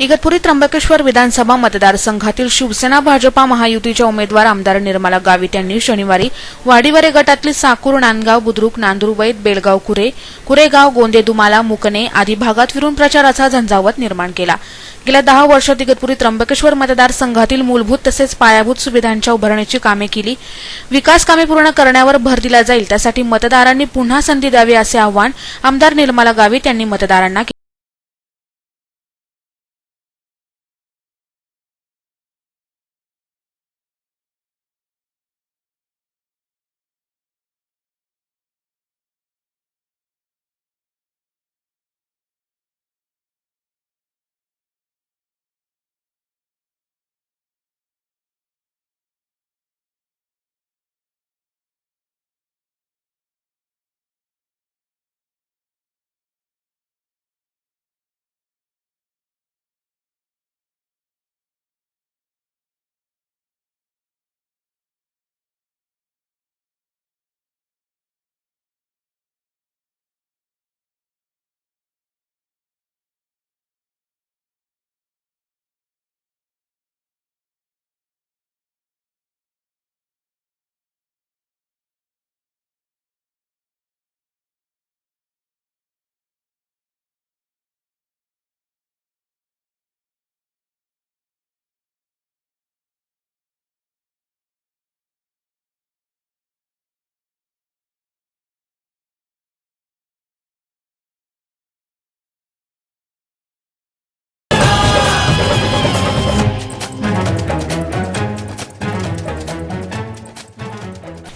इगतपुरी त्र्यंबकेश्वर विधानसभा मतदारसंघातील शिवसेना भाजपा महायुतीच्या उमेदवार आमदार निर्मला गावित यांनी शनिवारी वाडीवरे गटातील साकूर नांदगाव बुद्रुक नांदुरवैद बेळगाव कुरे कुरेगाव गोंदे दुमाला मुकणे आदी भागात फिरून प्रचाराचा झंझावत निर्माण केला. गेल्या दहा वर्षात इगतपुरी त्र्यंबकेश्वर मतदारसंघातील मूलभूत तसेच पायाभूत सुविधांच्या उभारणीची कामे केली. विकास कामे पूर्ण करण्यावर भर दिला जाईल त्यासाठी मतदारांनी पुन्हा संधी द्यावी असे आवाहन आमदार निर्मला गावित यांनी मतदारांना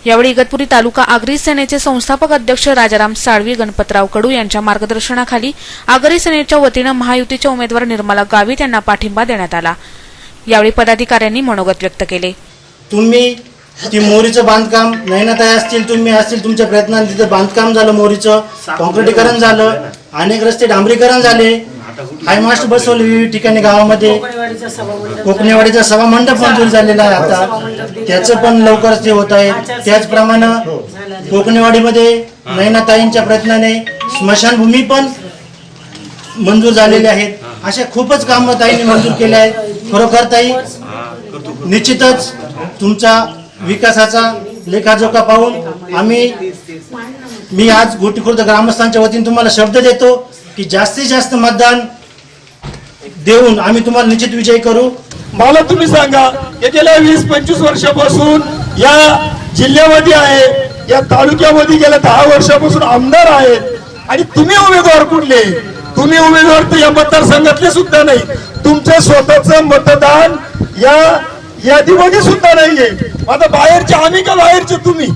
यावेळी इगतपुरी तालुका आगरी सेनेचे संस्थापक अध्यक्ष राजाराम साळवी गणपतराव कडू यांच्या मार्गदर्शनाखाली आगरी सेनेच्या वतीनं महायुतीच्या उमेदवार निर्मला गावित यांना पाठिंबा देण्यात आला. यावेळी पदाधिकाऱ्यांनी मनोगत व्यक्त केले. तुम्ही ती मोरीचं बांधकाम नयनाताई असतील तुम्ही असतील तुमच्या प्रयत्नाने तिथं बांधकाम झालं मोरीचं कॉन्क्रिटीकरण झालं अनेक रस्ते डांबरीकरण झाले. हायमास्ट बसवले विविध ठिकाणी गावामध्ये. कोकणेवाडीचा सभा मंडप मंजूर झालेला आहे आता. त्याचं पण लवकरच ते होत आहे. त्याचप्रमाणे कोकणेवाडीमध्ये नयनाताईंच्या प्रयत्नाने स्मशानभूमी पण मंजूर झालेले आहेत. अशा खूपच कामं ताईंनी मंजूर केले आहेत. खरोखर ताई निश्चितच तुमचा विकासाचा लेखाजोखा पाहून आम्ही मी आज गोटीखुर्द ग्रामस्थांच्या वतीने तुम्हाला शब्द देतो. की जास्तीत जास्त मतदान देऊन आम्ही तुम्हाला निश्चित विजय करू. मला तुम्ही सांगा हे गेल्या वीस पंचवीस वर्षापासून या जिल्ह्यामध्ये आहे या तालुक्यामध्ये गेल्या दहा वर्षापासून आमदार आहेत आणि तुम्ही उमेदवार कुठले? तुम्ही उमेदवार तर या मतदारसंघातले सुद्धा नाही. तुमचं स्वतःच मतदान या यादीमध्ये सुद्धा नाहीये. आता बाहेरचे आम्ही का बाहेरचे तुम्ही?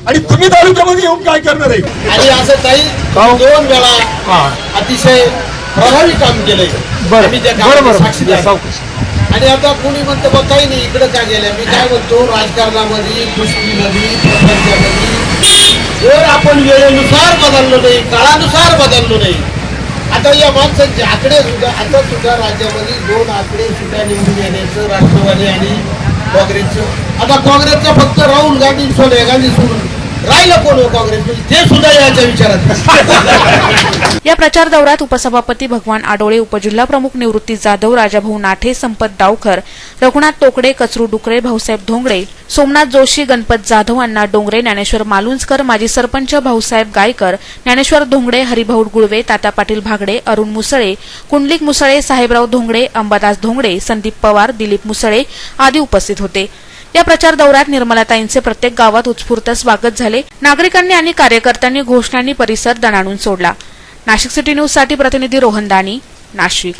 आणि तुम्ही तालुक्यामध्ये येऊन काय करणार आहे? आणि असं ताई हो. दोन वेळा अतिशय प्रभावी काम केलंय. आणि आता कोणी म्हणतं बघ काही नाही इकडे काय गेल्या? मी काय म्हणतो राजकारणामध्ये कुस्तीमध्ये प्रपंचामध्ये जर आपण वेळेनुसार बदललो नाही काळानुसार बदललो नाही आता या माणसांचे आकडे सुद्धा आता सुद्धा राज्यामध्ये दोन आकडे सुद्धा निवडून येण्याचं राष्ट्रवादी आणि काँग्रेसचं. आता काँग्रेसचं फक्त राहुल गांधी सोनिया गांधी सोडून. राहिलं कोण हो काँग्रेस? म्हणजे ते सुद्धा याच्या विचारात. या प्रचार दौऱ्यात उपसभापती भगवान आडोळे उपजिल्हा प्रमुख निवृत्ती जाधव राजाभाऊ नाठे संपत डावखर रघुनाथ तोकडे कचरू डुकरे भाऊसाहेब धोंगडे सोमनाथ जोशी गणपत जाधव अण्णा डोंगरे ज्ञानेश्वर मालुंजकर माजी सरपंच भाऊसाहेब गायकर ज्ञानेश्वर धोंगडे हरिभाऊ गुळवे तात्या पाटील भागडे अरुण मुसळे कुंडलिक मुसळे साहेबराव धोंगडे अंबादास धोंगडे संदीप पवार दिलीप मुसळे आदी उपस्थित होते. या प्रचार दौऱ्यात निर्मलाताईंचे प्रत्येक गावात उत्स्फूर्त स्वागत झाले. नागरिकांनी आणि कार्यकर्त्यांनी घोषणांनी परिसर दणाणून सोडला. नाशिक सिटी न्यूजसाठी प्रतिनिधी रोहन दानी नाशिक.